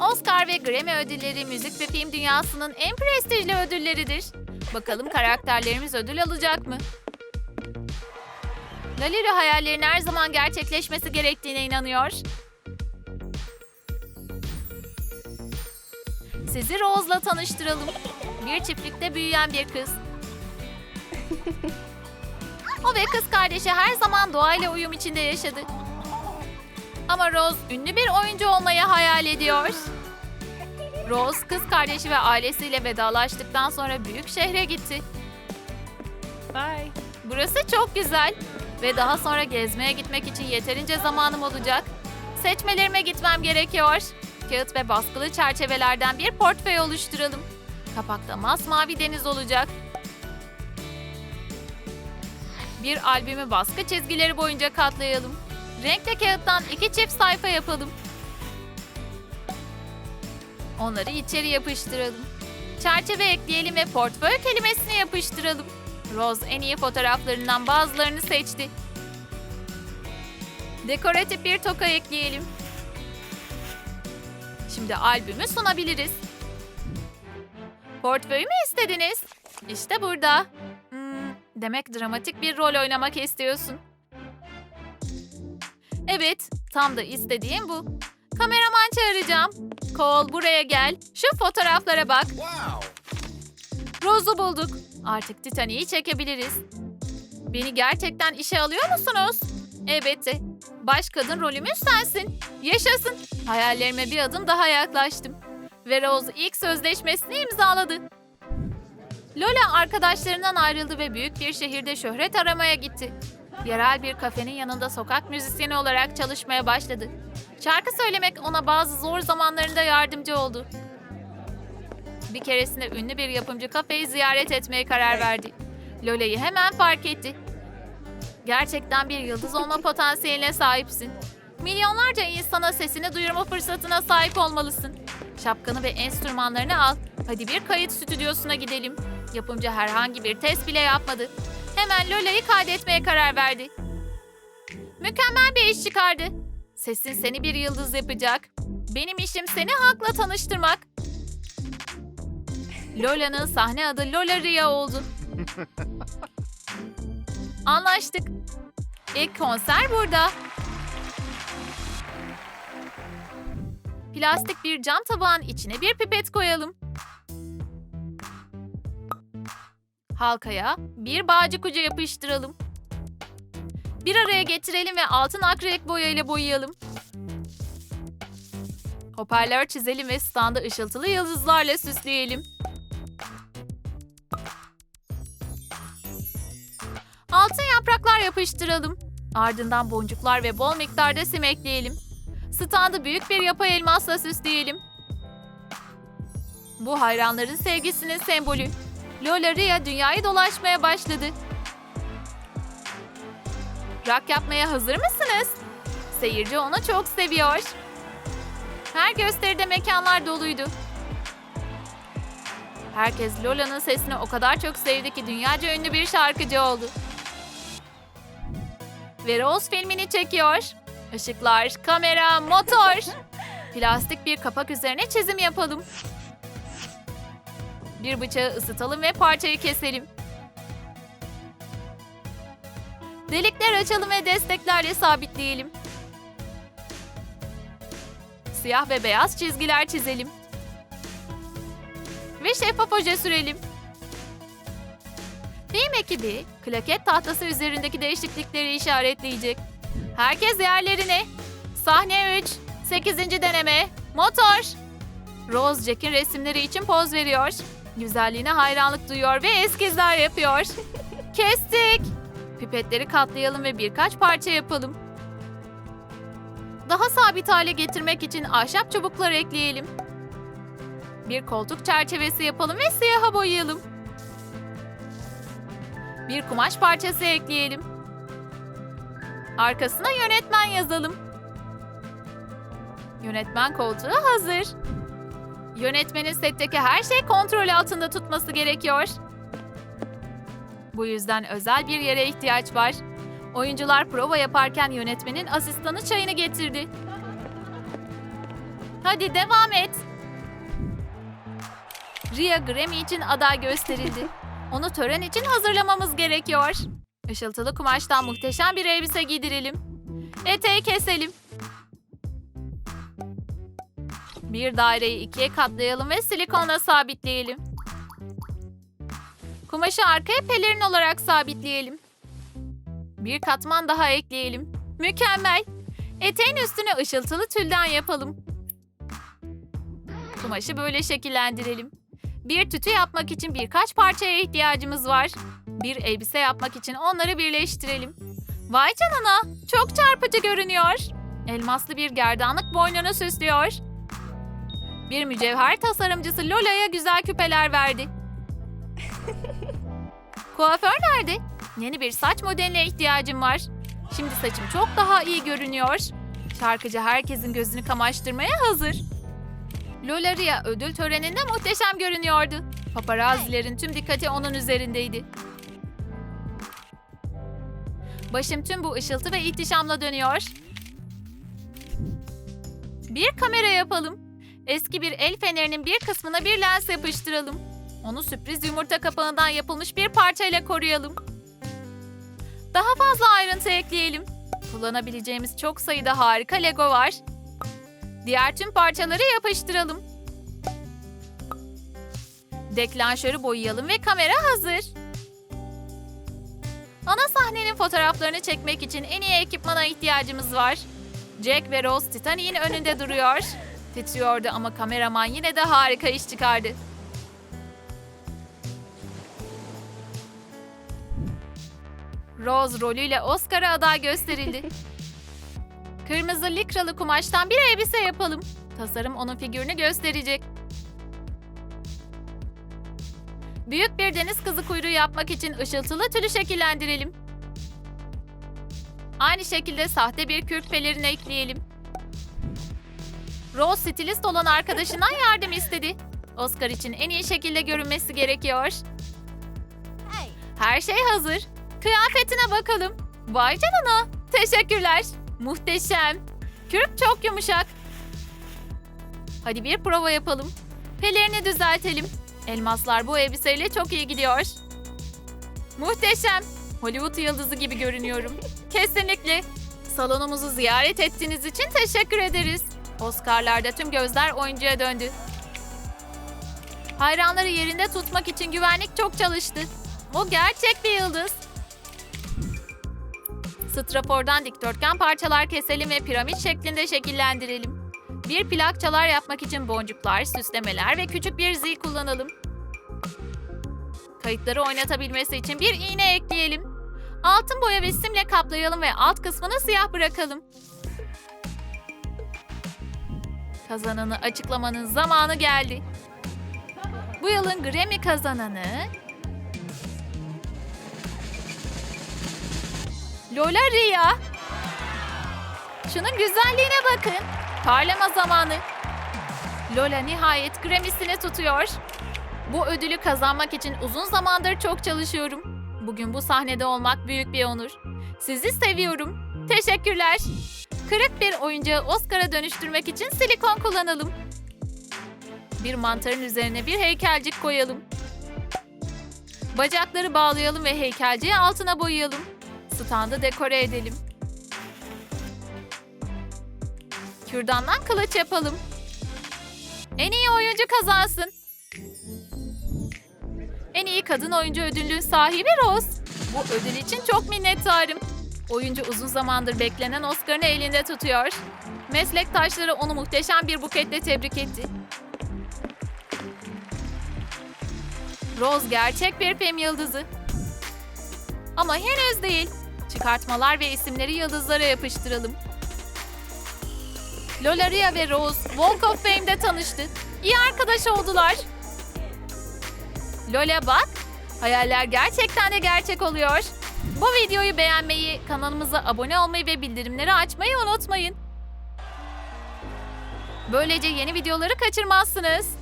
Oscar ve Grammy ödülleri müzik ve film dünyasının en prestijli ödülleridir. Bakalım karakterlerimiz ödül alacak mı? Laliri hayallerin her zaman gerçekleşmesi gerektiğine inanıyor. Sizi Rose'la tanıştıralım. Bir çiftlikte büyüyen bir kız. O ve kız kardeşi her zaman doğayla uyum içinde yaşadı. Ama Rose ünlü bir oyuncu olmayı hayal ediyor. Rose kız kardeşi ve ailesiyle vedalaştıktan sonra büyük şehre gitti. Bye. Burası çok güzel ve daha sonra gezmeye gitmek için yeterince zamanım olacak. Seçmelerime gitmem gerekiyor. Kağıt ve baskılı çerçevelerden bir portföy oluşturalım. Kapakta masmavi deniz olacak. Bir albümü baskı çizgileri boyunca katlayalım. Renkli kağıttan iki çift sayfa yapalım. Onları içeri yapıştıralım. Çerçeve ekleyelim ve portföy kelimesini yapıştıralım. Rose en iyi fotoğraflarından bazılarını seçti. Dekoratif bir toka ekleyelim. Şimdi albümü sunabiliriz. Portföyü mü istediniz? İşte burada. Hmm, demek dramatik bir rol oynamak istiyorsun. Evet, tam da istediğim bu. Kameraman çağıracağım. Cole buraya gel. Şu fotoğraflara bak. Rose'u bulduk. Artık Titanic'i çekebiliriz. Beni gerçekten işe alıyor musunuz? Evet. Baş kadın rolümüz sensin. Yaşasın. Hayallerime bir adım daha yaklaştım. Ve Rose ilk sözleşmesini imzaladı. Lola arkadaşlarından ayrıldı ve büyük bir şehirde şöhret aramaya gitti. Yerel bir kafenin yanında sokak müzisyeni olarak çalışmaya başladı. Şarkı söylemek ona bazı zor zamanlarında yardımcı oldu. Bir keresinde ünlü bir yapımcı kafeyi ziyaret etmeye karar verdi. Lola'yı hemen fark etti. Gerçekten bir yıldız olma potansiyeline sahipsin. Milyonlarca insana sesini duyurma fırsatına sahip olmalısın. Şapkanı ve enstrümanlarını al. Hadi bir kayıt stüdyosuna gidelim. Yapımcı herhangi bir test bile yapmadı. Hemen Lola'yı kaydetmeye karar verdi. Mükemmel bir iş çıkardı. Sesin seni bir yıldız yapacak. Benim işim seni halkla tanıştırmak. Lola'nın sahne adı Lola Ria oldu. Anlaştık. İlk konser burada. Plastik bir cam tabağın içine bir pipet koyalım. Halkaya bir bağcık ucu yapıştıralım. Bir araya getirelim ve altın akrilik boya ile boyayalım. Hoparlör çizelim ve standı ışıltılı yıldızlarla süsleyelim. Altın yapraklar yapıştıralım. Ardından boncuklar ve bol miktarda sim ekleyelim. Standı büyük bir yapay elmasla süsleyelim. Bu hayranların sevgisinin sembolü. Lola Ria dünyayı dolaşmaya başladı. Rock yapmaya hazır mısınız? Seyirci onu çok seviyor. Her gösteride mekanlar doluydu. Herkes Lola'nın sesini o kadar çok sevdi ki dünyaca ünlü bir şarkıcı oldu. Ve Rose filmini çekiyor. Işıklar, kamera, motor. Plastik bir kapak üzerine çizim yapalım. Bir bıçağı ısıtalım ve parçayı keselim. Delikler açalım ve desteklerle sabitleyelim. Siyah ve beyaz çizgiler çizelim. Ve şeffaf oje sürelim. Film ekibi klaket tahtası üzerindeki değişiklikleri işaretleyecek. Herkes yerlerine. Sahne 3, 8. deneme, motor. Rose Jack'in resimleri için poz veriyor. Güzelliğine hayranlık duyuyor ve eskizler yapıyor. Kestik. Pipetleri katlayalım ve birkaç parça yapalım. Daha sabit hale getirmek için ahşap çubukları ekleyelim. Bir koltuk çerçevesi yapalım ve siyaha boyayalım. Bir kumaş parçası ekleyelim. Arkasına yönetmen yazalım. Yönetmen koltuğu hazır. Yönetmenin setteki her şey kontrol altında tutması gerekiyor. Bu yüzden özel bir yere ihtiyaç var. Oyuncular prova yaparken yönetmenin asistanı çayını getirdi. Hadi devam et. Ria Grammy için aday gösterildi. Onu tören için hazırlamamız gerekiyor. Işıltılı kumaştan muhteşem bir elbise giydirelim. Eteği keselim. Bir daireyi ikiye katlayalım ve silikonla sabitleyelim. Kumaşı arkaya pelerin olarak sabitleyelim. Bir katman daha ekleyelim. Mükemmel. Eteğin üstüne ışıltılı tülden yapalım. Kumaşı böyle şekillendirelim. Bir tütü yapmak için birkaç parçaya ihtiyacımız var. Bir elbise yapmak için onları birleştirelim. Vay canına, çok çarpıcı görünüyor. Elmaslı bir gerdanlık boynunu süslüyor. Bir mücevher tasarımcısı Lola'ya güzel küpeler verdi. Kuaför nerede? Yeni bir saç modeline ihtiyacım var. Şimdi saçım çok daha iyi görünüyor. Şarkıcı herkesin gözünü kamaştırmaya hazır. Lola Ria ödül töreninde muhteşem görünüyordu. Paparazzilerin tüm dikkati onun üzerindeydi. Başım tüm bu ışıltı ve ihtişamla dönüyor. Bir kamera yapalım. Eski bir el fenerinin bir kısmına bir lens yapıştıralım. Onu sürpriz yumurta kapağından yapılmış bir parçayla koruyalım. Daha fazla ayrıntı ekleyelim. Kullanabileceğimiz çok sayıda harika Lego var. Diğer tüm parçaları yapıştıralım. Deklanşörü boyayalım ve kamera hazır. Ana sahnenin fotoğraflarını çekmek için en iyi ekipmana ihtiyacımız var. Jack ve Rose Titanic'in önünde duruyor. Titriyordu ama kameraman yine de harika iş çıkardı. Rose rolüyle Oscar'a aday gösterildi. Kırmızı likralı kumaştan bir elbise yapalım. Tasarım onun figürünü gösterecek. Büyük bir deniz kızı kuyruğu yapmak için ışıltılı tülü şekillendirelim. Aynı şekilde sahte bir kürk pelerini ekleyelim. Rose stilist olan arkadaşından yardım istedi. Oscar için en iyi şekilde görünmesi gerekiyor. Her şey hazır. Kıyafetine bakalım. Vay canına. Teşekkürler. Muhteşem. Kürk çok yumuşak. Hadi bir prova yapalım. Pelerini düzeltelim. Elmaslar bu elbiseyle çok iyi gidiyor. Muhteşem. Hollywood yıldızı gibi görünüyorum. Kesinlikle. Salonumuzu ziyaret ettiğiniz için teşekkür ederiz. Oscar'larda tüm gözler oyuncuya döndü. Hayranları yerinde tutmak için güvenlik çok çalıştı. O gerçek bir yıldız. Strafordan dikdörtgen parçalar keselim ve piramit şeklinde şekillendirelim. Bir plak çalar yapmak için boncuklar, süslemeler ve küçük bir zil kullanalım. Kayıtları oynatabilmesi için bir iğne ekleyelim. Altın boya ve simle kaplayalım ve alt kısmını siyah bırakalım. Kazananı açıklamanın zamanı geldi. Bu yılın Grammy kazananı Lola Ria. Şunun güzelliğine bakın. Parlama zamanı. Lola nihayet Grammy'sini tutuyor. Bu ödülü kazanmak için uzun zamandır çok çalışıyorum. Bugün bu sahnede olmak büyük bir onur. Sizi seviyorum. Teşekkürler. Kırık bir oyuncağı Oscar'a dönüştürmek için silikon kullanalım. Bir mantarın üzerine bir heykelcik koyalım. Bacakları bağlayalım ve heykelciyi altına boyayalım. Standı dekore edelim. Kürdandan kılıç yapalım. En iyi oyuncu kazansın. En iyi kadın oyuncu ödülünün sahibi Rose. Bu ödül için çok minnettarım. Oyuncu uzun zamandır beklenen Oscar'ını elinde tutuyor. Meslektaşları onu muhteşem bir buketle tebrik etti. Rose gerçek bir film yıldızı. Ama henüz değil. Çıkartmalar ve isimleri yıldızlara yapıştıralım. Lola Ria ve Rose Walk of Fame'de tanıştı. İyi arkadaş oldular. Lola bak, hayaller gerçekten de gerçek oluyor. Bu videoyu beğenmeyi, kanalımıza abone olmayı ve bildirimleri açmayı unutmayın. Böylece yeni videoları kaçırmazsınız.